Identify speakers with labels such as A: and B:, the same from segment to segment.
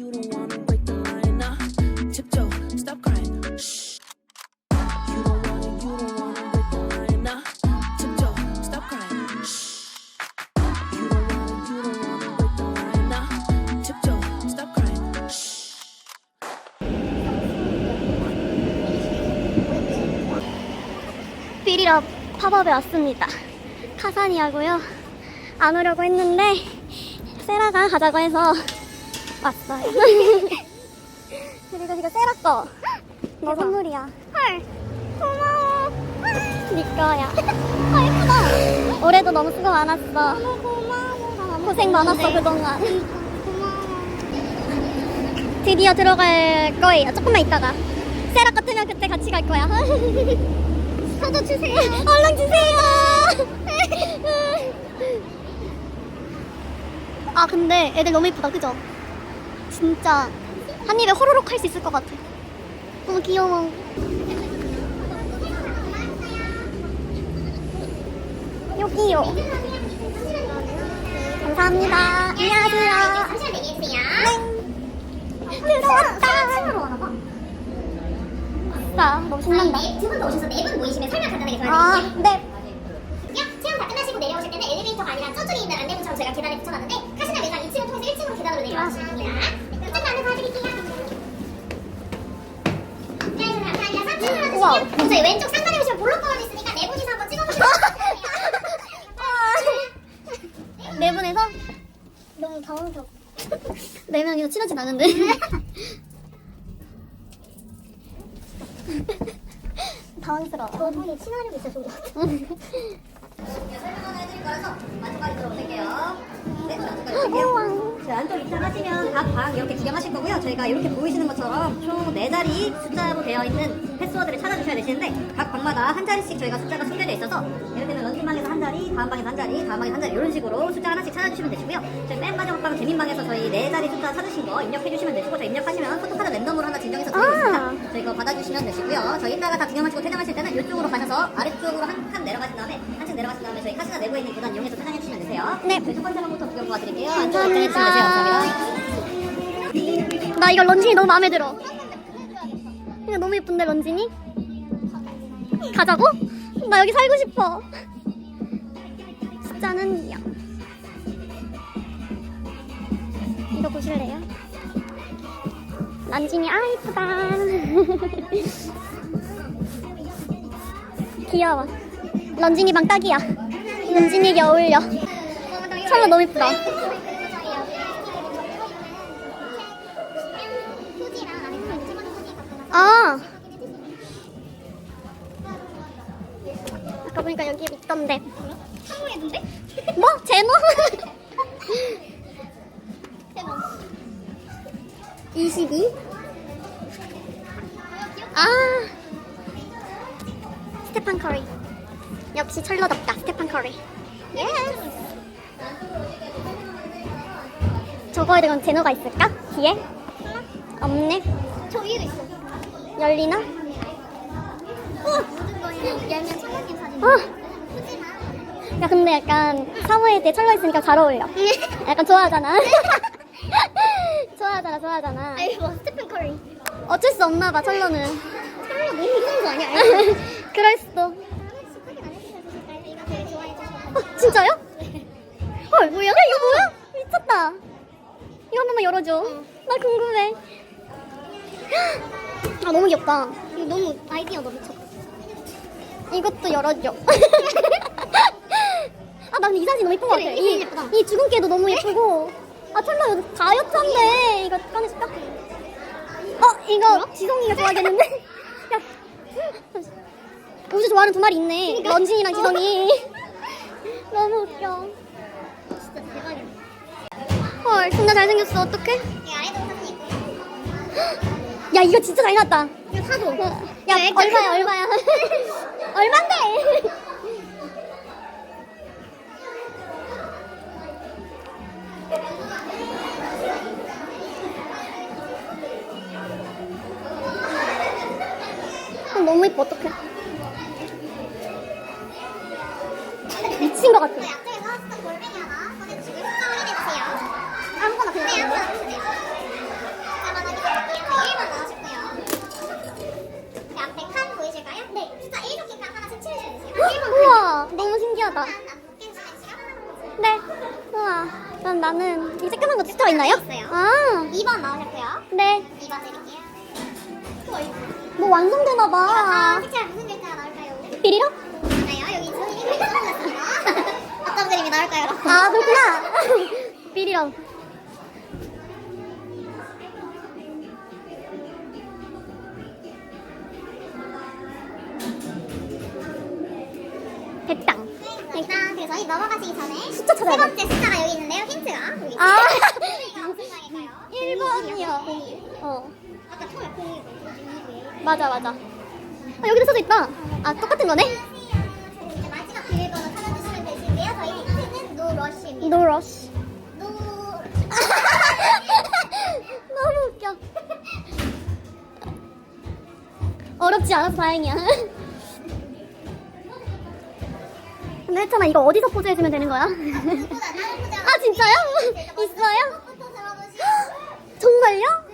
A: you don't wanna break the line. Nah, tiptoe, stop crying. Shh. You don't wanna, you don't wanna break the line. Nah, tiptoe, stop crying. Shh. You don't wanna, you don't wanna break the line. Nah, tiptoe, stop crying. Shh.
B: 비리럽 팝업에 왔습니다. 카산이하고요. 안 오려고 했는데 세라가 가자고 해서 왔어요. 그리고 이거 세라 거. 너 선물이야. 헐. 고마워. 네 거야. 아 예쁘다. 올해도 너무 수고 많았어. 너무 고마워. 고생 많았어 그동안. 드디어 들어갈 거예요. 조금만 있다가. 세라 거 뜨면 그때 같이 갈 거야. 저도 주세요. 얼른 주세요. 아 근데 애들 너무 예쁘다, 그죠? 진짜 한 입에 호로록 할 수 있을 것 같아. 너무 귀여워. 여기요. 감사합니다. 안녕하세요.
C: 잠시만.
B: 네. 들어왔다. 아싸, 너무 신난다.
C: 두분더 오셔서 네 분 모이시면 설명 간단하게
B: 아,
C: 도와드릴게요.
B: 네.
C: 체험 다 끝나시고 내려오실 때는 엘리베이터가 아니라 저쪽에 있는 안내문처럼 저희가 계단에 붙여놨는데 카시나 매장 2층을 통해서 1층으로 계단으로 내려가시면 됩니다.
B: 우와.
C: 저희 왼쪽 상단에 보시면 볼록거울 있으니까 네 분이서 한번 찍어보시면 돼요.
B: 네 분에서 너무 당황스럽. 네 명이서 친하진 않은데. 당황스러워.
C: 저분이 친화력이 있어서 그런 것
D: 설명 하나 해드릴 거라서 안쪽까지 들어오실게요. 네, 안쪽까지 자, 안쪽 입장하시면 각 방 이렇게 구경하실 거고요. 저희가 이렇게 보이시는 것처럼 총 4자리 숫자로 되어 있는 패스워드를 찾아주셔야 되시는데 각 방마다 한 자리씩 저희가 숫자가 숨겨져 있어서 예를 들면 런칭방에서 한 자리, 다음 방에서 한 자리, 다음 방에서 한 자리 이런 식으로 숫자 하나씩 찾아주시면 되시고요. 저희 맨 마지막 방 재민방에서 저희 4자리 숫자 찾으신 거 입력해주시면 되시고 저희 입력하시면 포토카드 랜덤으로 하나 진정해서 드리고
B: 아.
D: 있습니다. 저희 거 받아주시면 되시고요. 저희 이따가 다 구경하시고 퇴장하실 때는 이쪽으로 가셔서 아래쪽으로 한 칸 내려가신 다음에 한층 내려가신 다음에 저희 카시나 내부에 있는 계단 이용해서 퇴장해 되세요.
B: 네.
D: 저희 첫 번째 방부터 구경 도와드릴게요.
B: 감사합니다.
D: 감사합니다.
B: 나 이거 런쥔이 너무 마음에 들어. 이거 너무 예쁜데 런쥔이? 가자고? 나 여기 살고 싶어. 숫자는 0. 이거 보실래요? 런쥔이 아 이쁘다. 귀여워. 런쥔이 방 딱이야. 런쥔이에게 어울려. 철로 너무 예쁘다. 아. 아까 보니까 여기 있던데. 뭐? 제노?
C: 대박.
B: 22? 아. 스테판 커리. 역시 철러답다. 스테판 커리. 예스. 저거에 대한 제노가 있을까? 뒤에? 없네.
C: 저 위에도 있어.
B: 열리나?
C: 모든 거 열면 찰나님 사진.
B: 어.
C: 푸지마.
B: 야 근데 약간 사무에 때 철러 있으니까 잘 어울려. 약간 좋아하잖아. 좋아하잖아, 좋아하잖아.
C: 아이 뭐 스테픈 커리.
B: 어쩔 수 없나 봐, 철러는.
C: 설마 너무 무서운 거 아니야?
B: 그럴 수도. 어, 진짜요? 헐, 뭐야? 야, 이거 뭐야? 미쳤다. 이거 한 번만 열어줘. 나 궁금해. 아, 너무 귀엽다.
C: 이거 너무 아이디어 너무 미쳤다.
B: 이것도 열어줘. 아, 나 근데 이 사진 너무 예쁜 것 같아.
C: 그래,
B: 이,
C: 이 예쁘다.
B: 이 주근깨도 너무 예쁘고. 아, 철러 이거 다이어트인데. 이거 꺼내줄까? 어, 이거 지성이가 좋아하겠는데? 야. 우주 좋아하는 두 마리 있네.
C: 그러니까.
B: 런쥔이랑 지성이. 너무 웃겨. 헐, 진짜 잘생겼어. 어떡해? 야, 이거 진짜 잘 나왔다.
C: 이거 사도.
B: 야, 얼마야, 얼마야. 얼만데? 어, 너무 예뻐, 어떡해. 미친 것 같아.
C: 우와 너무 신기하다 네 우와 그럼 나는 이
B: 새까만 거
C: 진짜 있나요? 있어요.
B: 아
C: 2번 나오셨고요.
B: 네.
C: 2번 드릴게요.
B: 뭐 완성되나 봐.
C: 색깔 무슨 글자가 나올까요?
B: 삐리로?
C: 하나요? 여기 저희 이름이 나왔습니다. 어떤 그림이 나올까요?
B: 아 그렇구나.
C: 삐리로. 저희 넘어가시기 전에
B: 숫자
C: 세
B: 찾아야 돼.
C: 번째 숫자가 여기 있는데요. 힌트가 여기.
B: 아.
C: 무슨 방일까요?
B: 1번이요. 어.
C: 아까 처음에 02고
B: 맞아, 맞아. 아, 여기도 써져 있다. 아, 똑같은 거네?
C: 이제 마지막 비밀번호 찾아주시면 되시는데요. 저희 힌트는 노러쉬입니다.
B: No rush.
C: 노...
B: 너무 웃겨. 어렵지 않아서 다행이야. 근데 했잖아, 이거 어디서 포즈 해주면 되는 거야? 아, 진짜요? 있어요? 정말요?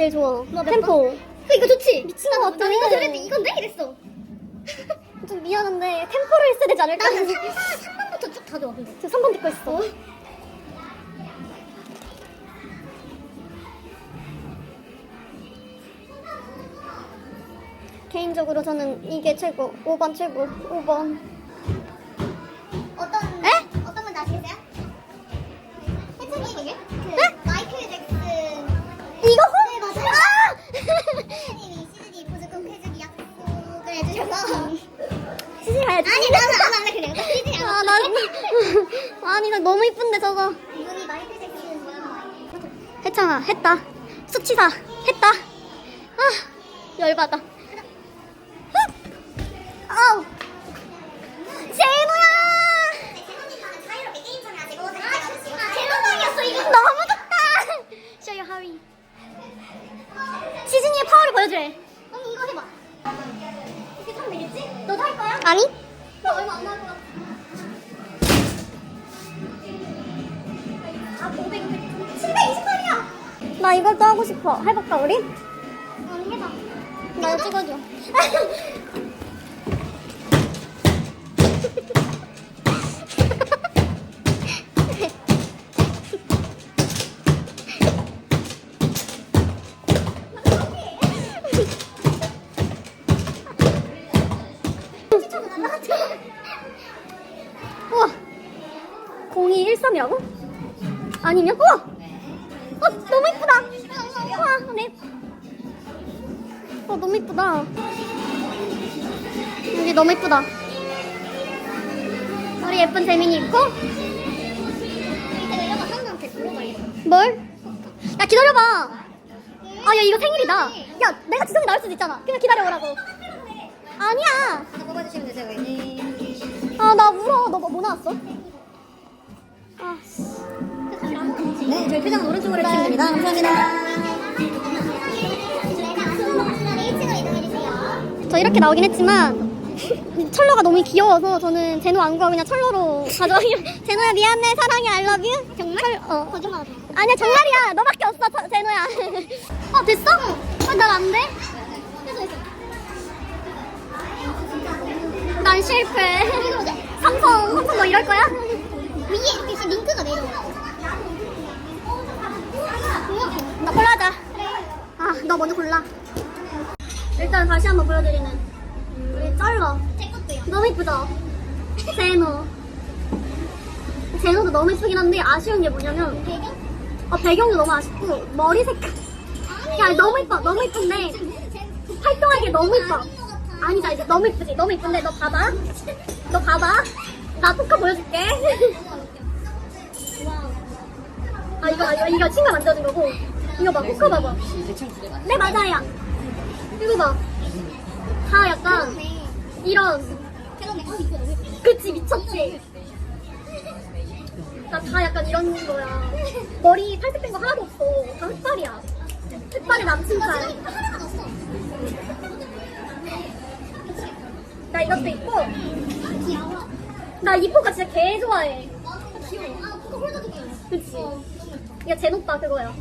B: 제일 좋아. 템포. 이거 좋지? 미친 것 같아. 이거 저랬
C: 이건데 이랬어.
B: 좀 미안한데 템포를 했어야 되지 않을까?
C: 나는 3번부터 쭉 다 좋아. 근데.
B: 저 3번 듣고 있어. 개인적으로 저는 이게 최고. 5번 최고. 5번. 가야지.
C: 아니 나는 안 할래 그래요. 나 시즈니 안
B: 아, 나 아니 나 너무 이쁜데 저거.
C: 눈이 마이클 잭슨 모양
B: 했잖아. 했다. 수치사. 했다. 아, 열받아. 아우. 아니면? 우와! 어, 너무 이쁘다! 우와, 네. 어, 너무 이쁘다. 여기 너무 이쁘다. 우리 예쁜 재민이 있고, 뭘? 야, 기다려봐! 아, 야, 이거 생일이다. 야, 내가 지성이 나올 수도 있잖아. 그냥 기다려오라고. 아니야!
D: 뽑아주시면 되세요.
B: 아, 나 울어. 너 뭐 나왔어? 아, 씨.
D: 네, 저희 표정 오른쪽으로 해주시면 됩니다. 감사합니다.
C: 저희가 아쉬운 가시면 1층으로 이동해주세요
B: 저 이렇게 나오긴 했지만 철로가 너무 귀여워서 저는 제노 안 구하고 그냥 철로로 가져가기로 제노야 미안해 사랑해 I love you 정말? 어
C: 거짓말
B: 아니야 정말이야 너밖에 없어 저- 제노야 어 됐어? 어, 난안 돼? 난 실패 삼성 삼성 너 이럴 거야?
C: 위에 이렇게 혹시 링크가 내려오고
B: 나 골라자 아 너 먼저 골라. 일단 다시 한번 보여드리는 우리 쩔러. 너무 이쁘죠? 제노. 제노도 너무 이쁘긴 한데 아쉬운 게 뭐냐면
C: 배경?
B: 어, 배경도 너무 아쉽고 머리 색깔. 야 너무 이뻐. 너무 이쁜데 활동하기 너무 이뻐. 아니다 이제 너무 이쁘지? 너무 이쁜데 너 봐봐. 너 봐봐. 나 포카 보여줄게. 아 이거 이거 이거 친구가 만들어준 거고 이거 봐 포카 봐봐 네 맞아요 이거 봐 다 약간 이런 그치 미쳤지 나 다 약간 이런 거야 머리 탈색된 거 하나도 없어 다 흑발이야 오빠네 남친 잘.
C: 하나만 없어.
B: 나 이것도
C: 귀여워.
B: 나이 포카 진짜 개 좋아해.
C: 아, 귀여워.
B: 그치? 젠 오빠 그거야.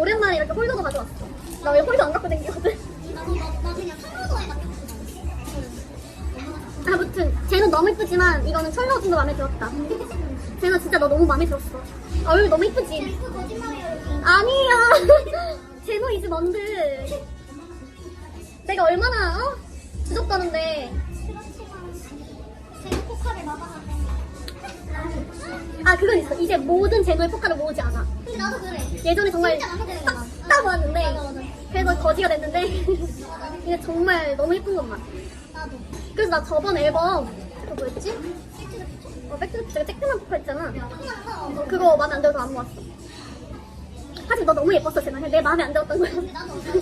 C: 음.
B: 오랜만에 이렇게 홀더도 가져왔어. 나왜 홀더 안 갖고
C: 탕후루에 막
B: 아무튼 쟤는 너무 이쁘지만 이거는 철로 좀더 마음에 들었다. 쟤는 진짜 너 너무 마음에 들었어. 얼굴 너무 이쁘지? 아니야. 제노 이즈 먼드. 내가 얼마나 어?
C: 막아놨네.
B: 아 그건 있어. 이제 모든 제노의 포카를 모으지 않아.
C: 근데 나도 그래.
B: 예전에 정말
C: 진짜 마음에 드는 것만.
B: 싹다 모았는데
C: 맞아, 맞아.
B: 그래서 거지가 됐는데 이제 정말 너무 예쁜 것만.
C: 나도.
B: 그래서 나 저번 앨범 그거 뭐였지? 어, 백투피처가 쬐끄만 포카 있잖아. 어, 그거 마음에 안 들어서 안 모았어. 사실 너 너무 예뻤어, 제가. 내 마음에 안 들었던 거야.
C: 나도 어쩌고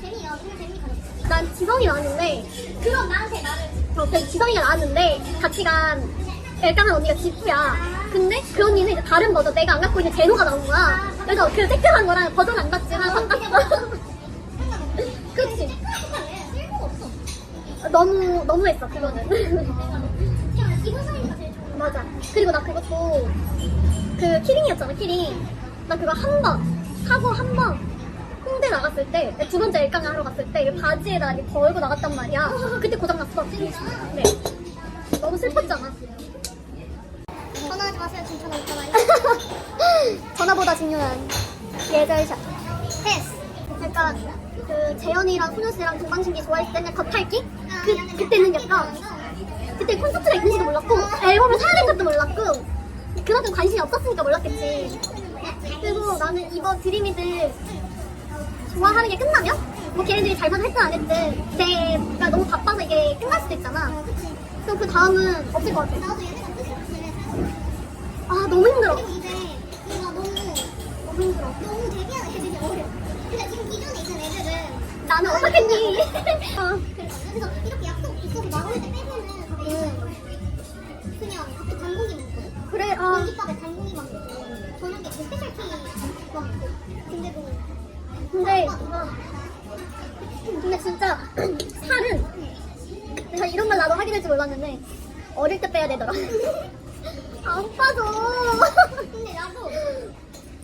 C: 재미야. 그냥 재미 가졌어.
B: 난 지성이 나왔는데,
C: 그럼 나한테 나를
B: 어, 그 지성이가 나왔는데, 같이 간 엘강한 언니가 지프야. 근데 그 언니는 이제 다른 버전, 내가 안 갖고 있는 제노가 나온 거야. 그래서 그 쬐끄만 거랑 버전 안 같지만 바꿨어. 그치?
C: 쓸모가 없어.
B: 너무, 너무했어, 그거는. 맞아. 그리고 나 그것도 그 키링이었잖아, 키링. 나 그거 한 번, 사고 한 번, 홍대 나갔을 때, 두 번째 일강 하러 갔을 때, 이 바지에다 이렇게 걸고 나갔단 말이야. 그때 고장났어. 네. 너무 슬펐잖아.
C: 마세요. 지금 전화 있잖아요.
B: 전화보다 중요한 예절샷.
C: 패스.
B: 약간 그 재현이랑 소녀씨랑 동방신기 좋아했을 때는 겉핥기?
C: 아,
B: 그, 그때는 약간 그때 콘서트가 있는지도 몰랐고 앨범을 사야 될 것도 몰랐고 그만큼 관심이 없었으니까 몰랐겠지 그리고 나는 이번 드림이들 좋아하는 게 끝나면 뭐 걔네들이 잘못을 했든 안 했든 내가 너무 바빠서 이게 끝날 수도 있잖아 그럼 그 다음은 없을 것 같아
C: 나도 얘네가 뜻이 없으면
B: 아 너무 힘들어.
C: 이제 이거 너무
B: 너무 힘들어.
C: 너무 데뷔하는 애들이 어려. 근데 지금 기존에 있는 애들은
B: 나는 어떻겠니 어.
C: 그래서 이렇게 약속 있어서 나올 때 빼면은 가끔 그냥 밥도 단고기 먹거든.
B: 그래 아
C: 공깃밥에 단고기 막 먹고 저녁에 그 스페셜티 막 먹고. 근데도
B: 근데 근데 진짜 살은 내가 이런 말 나도 하게 될 줄 몰랐는데 어릴 때 빼야 되더라 안 빠져
C: 근데 나도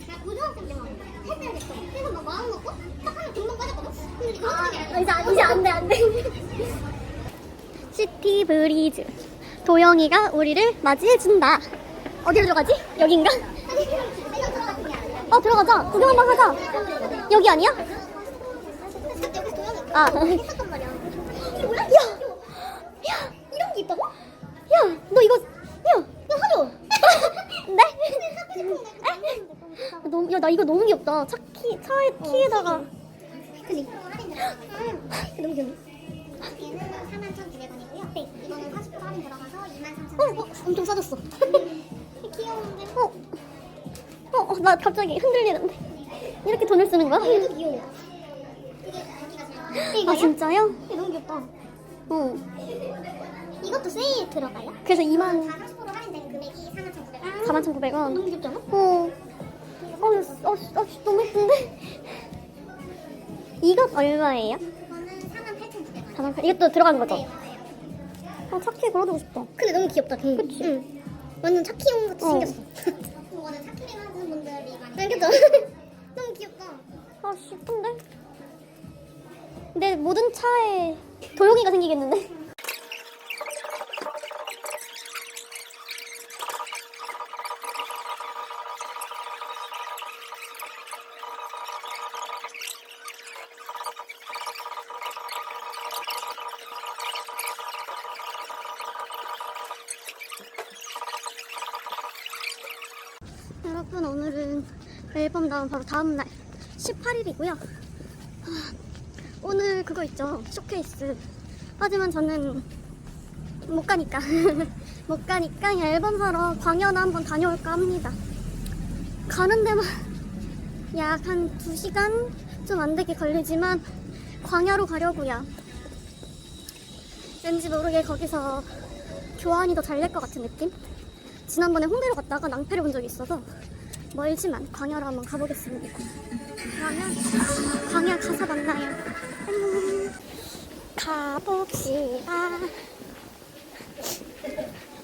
C: 나 고등학생 때만 해줘야겠어. 그래서 막 마음 먹고 딱 하면 금방 빠졌거든. 근데 그런
B: 아,
C: 게
B: 이제,
C: 아니야.
B: 이제 안 돼, 안 돼. 시티 브리즈. 도영이가 우리를 맞이해준다. 어디로 들어가지? 여긴가?
C: 아니 내가 들어가는 게 아니야.
B: 어, 들어가자. 구경 한번 하자. 여기 아니야?
C: 도영이
B: 아.
C: 했었단 말이야. 이게 뭐야?
B: 야! 야!
C: 이런 게 있다고?
B: 야! 너 이거, 야!
C: 야 하죠.
B: 네? 아, 너무, 야, 나 이거 너무 귀엽다. 차 키, 차에 키에다가.
C: 근데 할인 들어가요.
B: 너무 귀엽네.
C: 얘는 41,900원이고요. 네. 이거는 40% 할인 들어가서 23,000원.
B: 어, 어, 엄청 싸졌어.
C: 귀여운데?
B: 어, 어, 어, 나 갑자기 흔들리는데. 이렇게 돈을 쓰는 거야?
C: 얘도 귀여워. 이게 여기가 제일
B: 아, 진짜요?
C: 이게 너무 귀엽다.
B: 응.
C: 이것도 세일 들어가요?
B: 그래서 2만
C: 40% 할인된 금액이 41,900원.
B: 41,900원.
C: 너무 귀엽지 않아?
B: 어. 어, 어, 어, 너무 예쁜데? 이것 얼마예요?
C: 이거는 48,900원.
B: 4만 이것도 들어간 거죠?
C: 네. 아,
B: 차키에 걸어두고 싶다.
C: 근데 너무 귀엽다, 걔.
B: 그치?
C: 응. 완전 차키용 같이
B: 어.
C: 생겼어. 이거는 차키링 하는 분들이 많이. 생겼죠? 너무 귀엽다.
B: 아, 씨, 예쁜데? 내 모든 차에 도용이가 생기겠는데? 여러분 오늘은 앨범 나온 바로 다음날 18일이고요. 오늘 그거 있죠. 쇼케이스. 하지만 저는 못 가니까. 못 가니까 이 앨범 사러 광야나 한번 다녀올까 합니다. 가는 데만 약 한 2시간 좀 안 되게 걸리지만 광야로 가려고요. 왠지 모르게 거기서 교환이 더 잘 될 것 같은 느낌? 지난번에 홍대로 갔다가 낭패를 본 적이 있어서 멀지만 광야로 한번 가보겠습니다. 그러면 광야 가서 만나요. 안녕. 가봅시다.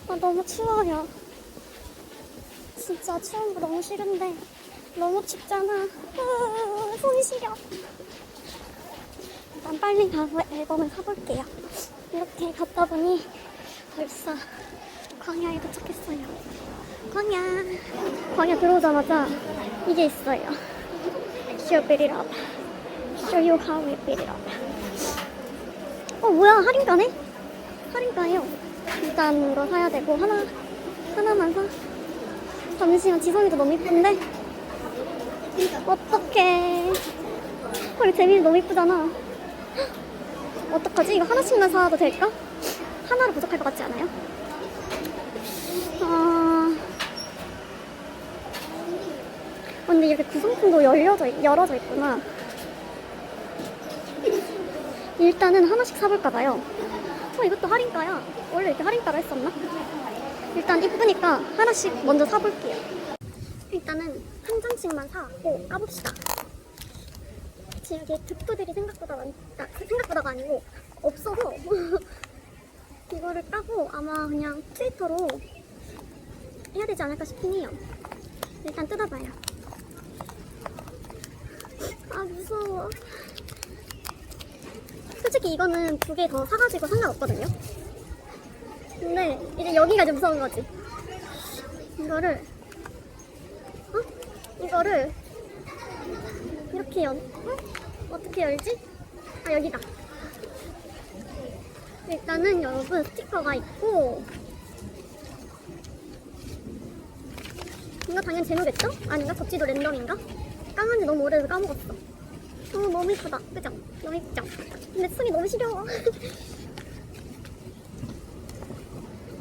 B: 아, 너무 추워요. 진짜 추운 거 너무 싫은데 너무 춥잖아. 으, 손이 시려. 일단 빨리 가서 앨범을 사볼게요. 이렇게 걷다 보니 벌써 광야에 도착했어요. 광야. 광야 들어오자마자 이게 있어요. Show it up. Show you. 어 뭐야 할인가네? 할인가예요. 일단 이거 사야 되고 하나 하나만 사. 잠시만 지성이도 너무 이쁜데. 어떡해. 헐 재민이 너무 이쁘잖아. 어떡하지? 이거 하나씩만 사도 될까? 하나로 부족할 것 같지 않아요? 아... 근데 이렇게 구성품도 열려져, 있- 열어져 있구나. 일단은 하나씩 사볼까봐요. 어, 이것도 할인가야. 원래 이렇게 할인가로 했었나? 일단 이쁘니까 하나씩 먼저 사볼게요. 일단은 한 장씩만 사고 까봅시다. 지금 여기 득부들이 생각보다 많, 아, 생각보다가 아니고 없어서 이거를 까고 아마 그냥 트위터로 해야 되지 않을까 싶긴 해요. 일단 뜯어봐요. 아 무서워. 솔직히 이거는 두 개 더 사가지고 상관없거든요. 근데 이제 여기가 좀 무서운 거지. 이거를 어? 이거를 이렇게 연 어? 어떻게 열지? 아 여기다. 일단은 여러분 스티커가 있고 이거 당연히 제노겠죠? 아닌가? 접지도 랜덤인가? 까만 지 너무 오래돼서 까먹었어. 어, 너무 이쁘다. 그죠? 너무 이쁘죠? 근데 손이 너무 시려워.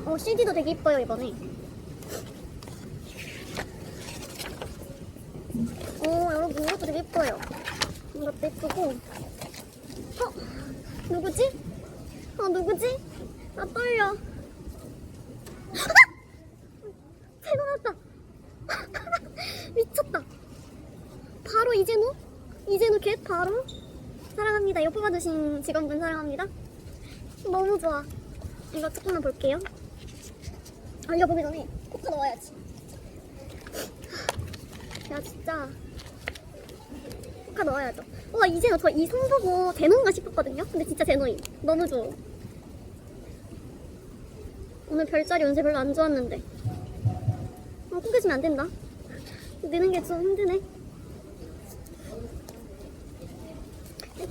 B: 어, CD도 되게 이뻐요, 이번에. 어, 여러분, 이것도 되게 이뻐요. 이것도 이쁘고. 어? 누구지? 어, 누구지? 나 떨려. 제노 났다. 미쳤다. 바로 이재노? 이재노 겟 바로? 사랑합니다. 이거 뽑아주신 직원분 사랑합니다. 너무 좋아. 이거 조금만 볼게요. 아, 이거 보기 전에 코카 넣어야지. 야, 진짜. 코카 넣어야죠. 와, 이제노 저이 성 보고 제노인가 싶었거든요? 근데 진짜 제노임. 너무 좋아. 오늘 별자리 운세 별로 안 좋았는데. 어, 꾸겨지면 안 된다. 느는 게 좀 힘드네.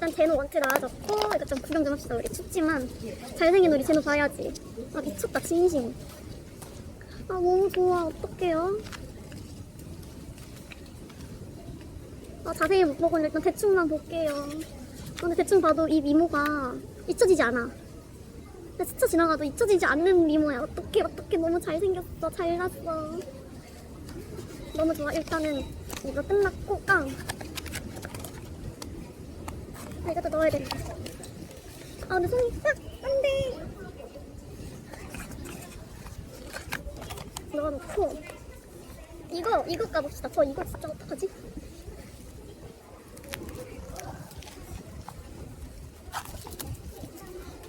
B: 일단 제노 원체 나와줬고 이거 좀 구경 좀 합시다. 우리 춥지만 잘생긴 우리 제노 봐야지. 아 미쳤다 진심. 아 너무 좋아. 어떡해요? 아 자세히 못 보고 일단 대충만 볼게요. 근데 대충 봐도 이 미모가 잊혀지지 않아. 근데 스쳐 지나가도 잊혀지지 않는 미모야. 어떡해 어떡해. 너무 잘생겼어. 잘났어. 너무 좋아. 일단은 이거 끝났고 깡 아, 이것도 넣어야 되는데. 아, 근데 손이 싹! 안 돼! 넣어놓고. 이거, 이거 까봅시다. 저 이거 진짜 어떡하지?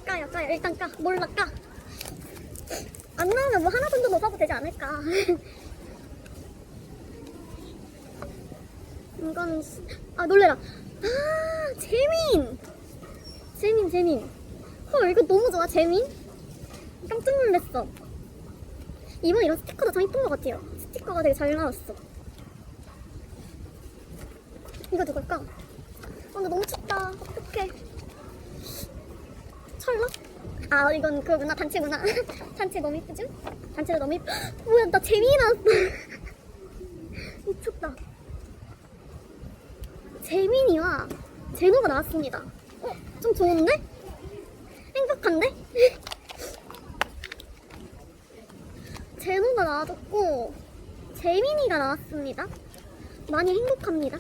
B: 까요, 까요. 일단 까. 몰라, 까. 안 나오면 뭐 하나 정도 넣어도 되지 않을까. 이건, 시- 아, 놀래라. 아, 재민! 재민, 재민. 헐, 이거 너무 좋아, 재민? 깜짝 놀랐어. 이번 이런 스티커도 참 이쁜 것 같아요. 스티커가 되게 잘 나왔어. 이거 누굴까? 아, 근데 너무 춥다. 어떡해. 철러? 아, 이건 그거구나. 단체구나. 단체 너무 이쁘죠? 단체도 너무 이쁘... 뭐야, 나 재민이 나왔어. 미쳤다. 재민이와 제노가 나왔습니다. 어, 좀 좋은데? 행복한데? 제노가 나와줬고 재민이가 나왔습니다. 많이 행복합니다.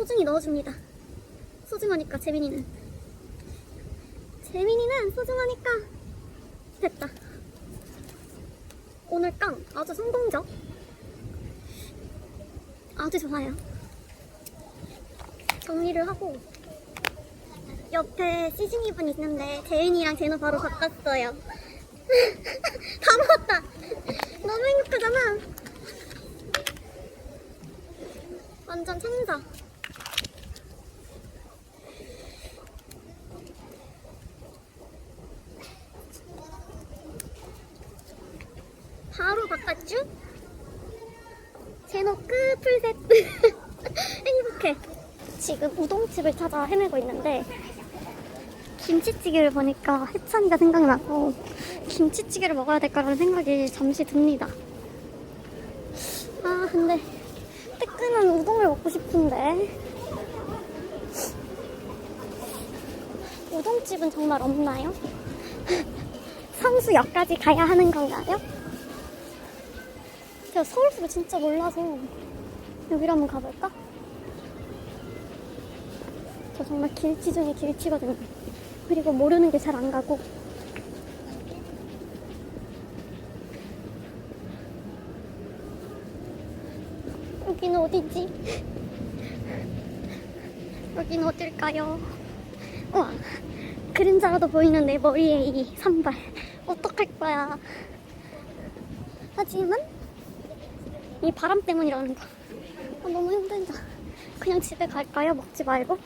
B: 또 소중히 넣어줍니다. 소중하니까 재민이는. 재민이는 소중하니까 됐다. 오늘 깡 아주 성공적. 아주 좋아요. 정리를 하고 옆에 시즈니 분 있는데 재윤이랑 제노 바로 바꿨어요. 다 먹었다. 너무 행복하잖아. 완전 천사. 바로 바꿨죠? 제노 끝 풀셋. 행복해. 우동집을 찾아 헤매고 있는데 김치찌개를 보니까 해찬이가 생각나고 김치찌개를 먹어야 될까라는 생각이 잠시 듭니다. 아 근데 뜨끈한 우동을 먹고 싶은데 우동집은 정말 없나요? 성수역까지 가야 하는 건가요? 제가 서울숲을 진짜 몰라서 여기로 한번 가볼까? 저 정말 길치 중에 길치거든요. 그리고 모르는 게 잘 안 가고. 여기는 어디지? 여기는 어딜까요? 우와, 그림자라도 보이는 내 머리에 이 산발. 어떡할 거야. 하지만, 이 바람 때문이라는 거. 아, 너무 힘들다. 그냥 집에 갈까요? 먹지 말고?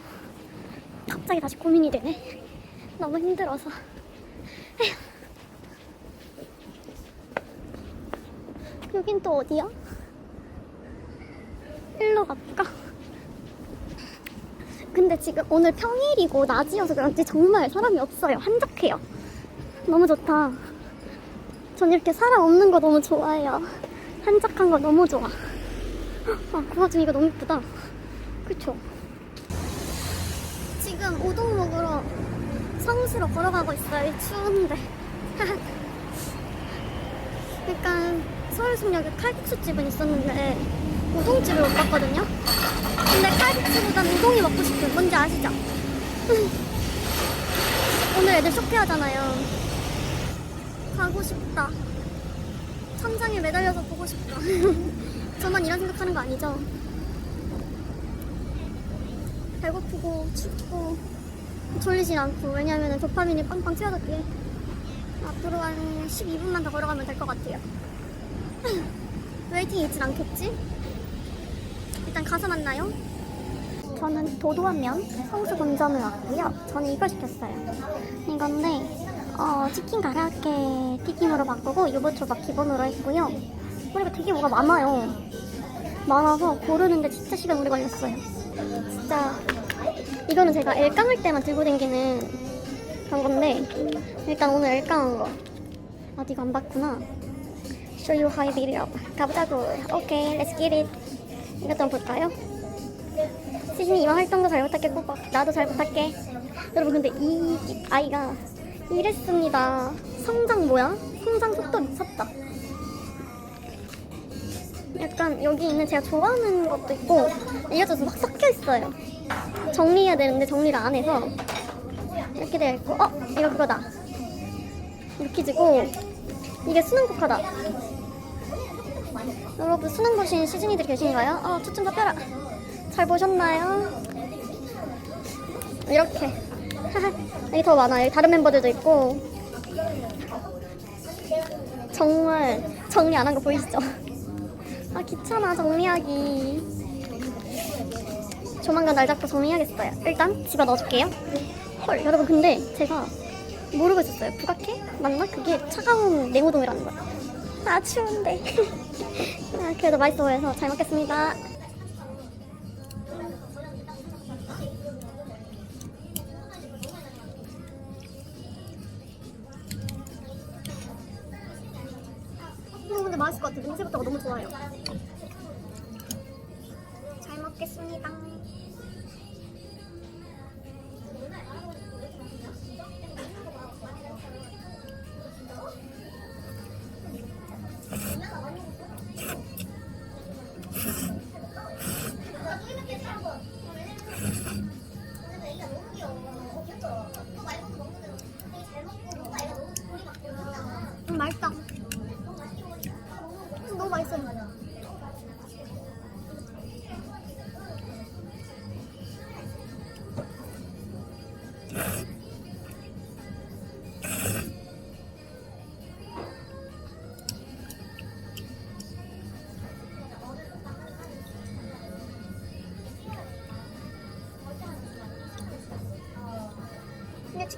B: 갑자기 다시 고민이 되네. 너무 힘들어서. 에휴. 여긴 또 어디야? 일로 갈까? 근데 지금 오늘 평일이고 낮이어서 그런지 정말 사람이 없어요. 한적해요. 너무 좋다. 전 이렇게 사람 없는 거 너무 좋아해요. 한적한 거 너무 좋아. 아, 그 와중에 이거 너무 예쁘다. 그쵸? 우동 먹으러 성수로 걸어가고 있어요. 이 추운데. 약간 서울숲역에 칼국수집은 있었는데 우동집을 못 봤거든요. 근데 칼국수보단 우동이 먹고 싶은 뭔지 아시죠? 오늘 애들 쇼핑하잖아요. 가고 싶다. 천장에 매달려서 보고 싶다. 저만 이런 생각하는 거 아니죠? 배고프고 춥고 졸리진 않고 왜냐면 도파민이 빵빵 튀어졌기에 앞으로 한 12분만 더 걸어가면 될 것 같아요. 웨이팅 있진 않겠지? 일단 가서 만나요. 저는 도도한면 성수 본점을 왔고요. 저는 이걸 시켰어요. 이건데 어, 치킨 가라아게 튀김으로 바꾸고 유부초밥 기본으로 했고요. 그리고 되게 뭐가 많아요. 많아서 고르는데 진짜 시간 오래 걸렸어요. 진짜 이거는 제가 엘 감을 때만 들고 다니는 그런 건데 일단 오늘 엘 감은 거 아직 안 봤구나. Show you how video 가보자고. 오케이 let's get it. 이것 좀 볼까요? 시즌이 이번 활동도 잘 부탁해 꼭 나도 잘 부탁해. 여러분 근데 이 아이가 이랬습니다. 성장 뭐야? 성장 속도 미쳤다 약간 여기 있는 제가 좋아하는 것도 있고 이것저것 막 섞여 있어요. 정리해야 되는데 정리를 안 해서 이렇게 되어 있고 어 이거 그거다. 루키즈고 이게 수능 국화다. 여러분 수능 보신 시즈니들 계신가요? 어 초점 잡혀라. 잘 보셨나요? 이렇게 여기 더 많아요. 다른 멤버들도 있고 정말 정리 안 한 거 보이시죠? 아 귀찮아 정리하기 조만간 날 잡고 정리해야겠어요 일단 집에 넣어줄게요. 헐 여러분 근데 제가 모르고 있었어요. 부각해? 맞나? 그게 차가운 냉우동이라는 거야. 아 추운데. 아, 그래도 맛있어 보여서 잘 먹겠습니다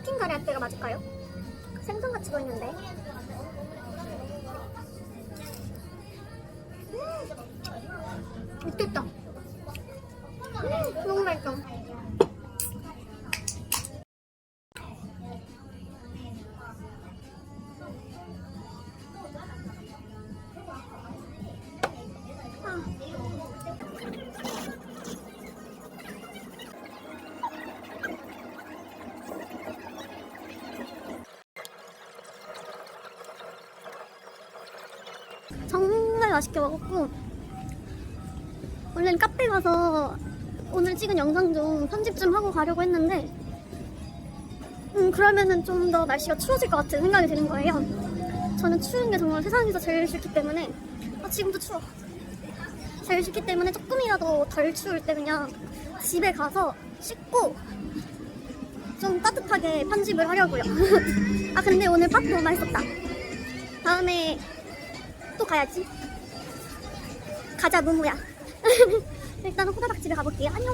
B: 치킨 할 때가 맞을까요? 생선 같이 보이는데. 맛있게 먹었고 원래는 카페 가서 오늘 찍은 영상 좀 편집 좀 하고 가려고 했는데 음 그러면은 좀 더 날씨가 추워질 것 같은 생각이 드는 거예요. 저는 추운 게 정말 세상에서 제일 싫기 때문에 아 지금도 추워. 제일 싫기 때문에 조금이라도 덜 추울 때 그냥 집에 가서 씻고 좀 따뜻하게 편집을 하려고요. 아 근데 오늘 밥 너무 맛있었다. 다음에 또 가야지. 가자, 무무야. 일단은 호다닥 집에 가볼게요. 안녕.